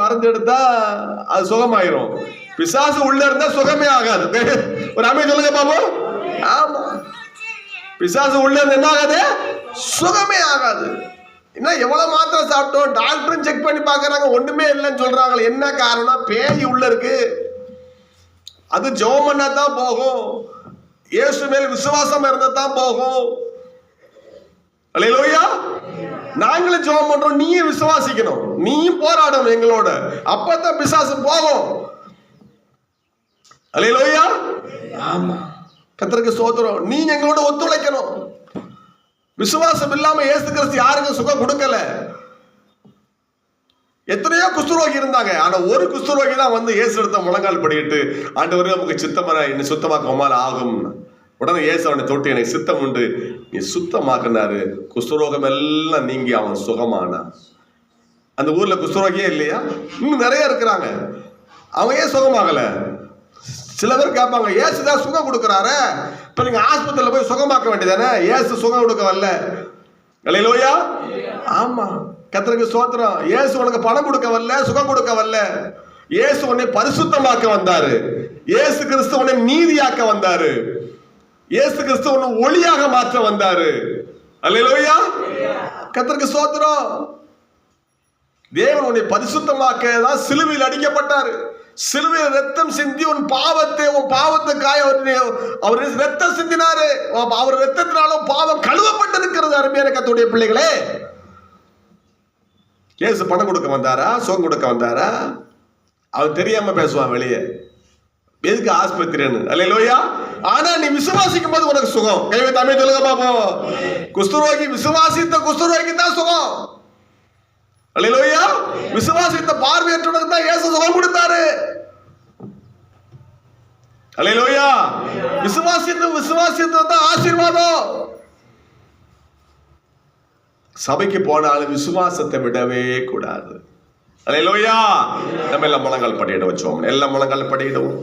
மருந்து எடுத்தா அது சுகமாயிரும். பிசாசு உள்ள இருந்தா சுகமே ஆகாது. ஒரு அமை சொல்லுங்க பாபு. ஆமா. பிசாசு உள்ள இருந்து என்ன ஆகாது? சுகமே ஆகாது. என்ன எவ்வளவு மாத்திரை சாப்பிட்டோம்? டாக்டரும் செக் பண்ணி பாக்குறாங்க ஒண்ணுமே இல்லைன்னு சொல்றாங்க என்ன காரணம் பேய் உள்ள இருக்கு. அது ஜெபம் பண்ணா தான் போகும். இயேசு மேல் விசுவாசம் இருந்தா தான் போகும். அலையிலோயா நாங்களும் ஜெபம் பண்றோம் நீயும் விசுவாசிக்கணும். நீயும் போராடணும் எங்களோட. அப்பதான் பிசாசு போகும். அல்லேலூயா ஆமா. கத்தருக்கு சோதரம் நீ எங்களோட ஒத்துழைக்கணும். விசுவாசம் இல்லாம இயேசு கிறிஸ்து யாருக்கும் சுகம் கொடுக்கல. எத்தனையோ குஷ்டரோகி இருந்தாங்க. ஆனா ஒரு குஷ்டரோகி தான் வந்து இயேசு எடுத்த முழங்கால் படிட்டு ஆண்டவரே நமக்கு சித்தமர என்னை சுத்தமாக்கமால் ஆகும் உடனே இயேசு அவனை தொட்டு என்னை சித்தம் உண்டு நீ சுத்தமாக்குனாரு. குஷ்டரோகம் எல்லாம் நீங்கி அவன் சுகமானான். அந்த ஊர்ல குஷ்டரோகியே இல்லையா? இன்னும் நிறைய இருக்கிறாங்க. அவங்க ஏன் சுகமாகல? சில பேர் கேட்பாங்க ஏசு தான் சுகம் கொடுக்குறாரு. இப்போ நீங்க ஆஸ்பத்திரியில் போய் சுகமாக்க வேண்டியதானே? ஏசு சுகம் கொடுக்க வரல. இல்லையிலோயா ஆமா. கத்திரக்கு சோத்திரம் ஏசு உனக்கு பணம் கொடுக்க வரல சுகம் கொடுக்க வரல. இயேசு உன்னை பரிசுத்தமாக்க வந்தாரு. ஏசு கிறிஸ்து உன்னை நீதியாக்க வந்தாரு. இயேசு கிறிஸ்து உன்னை ஒளியாக மாற்ற வந்தாரு. அல்லையா கத்தருக்கு சோத்திரம் தேவன் உன்னை பரிசுத்தமாக்க தான் சிலுவையில் அடிக்கப்பட்டாரு. சிலுவையில் ரத்தம் சிந்தி உன் பாவத்தை உன் பாவத்துக்காய் அவர் அவர் ரத்தம் சிந்தினாரு. அவர் ரத்தத்தினாலும் பாவம் கழுவப்பட்டிருக்கிறது. அருமையான கத்துடைய பிள்ளைகளே. ஏசு பணம் கொடுக்க வந்தாரா? சோகம் கொடுக்க வந்தாரா? அவர் தெரியாம பேசுவான் வெளியே. எதுக்கு ஆஸ்பத்திரின்னு. அல்லையா ஆனா நீ விசுவாசிக்கும் போது உனக்கு சுகம். கைவை தமிழ் சொல்லுங்க பாப்போம். குஷ்டரோகி விசுவாசித்த குஷ்டரோகி தான் சுகம். அல்லையா விசுவாசித்த பார்வையற்றவனுக்கு தான் ஏச சுகம் கொடுத்தாரு. அல்லையா விசுவாசித்த விசுவாசித்த தான் ஆசீர்வாதம். சபைக்கு போனாலும் விசுவாசத்தை விடவே கூடாது. அல்லையா நம்ம எல்லாம் முழங்கால் படியிட வச்சோம். எல்லாம் முழங்கால் படியிடுவோம்.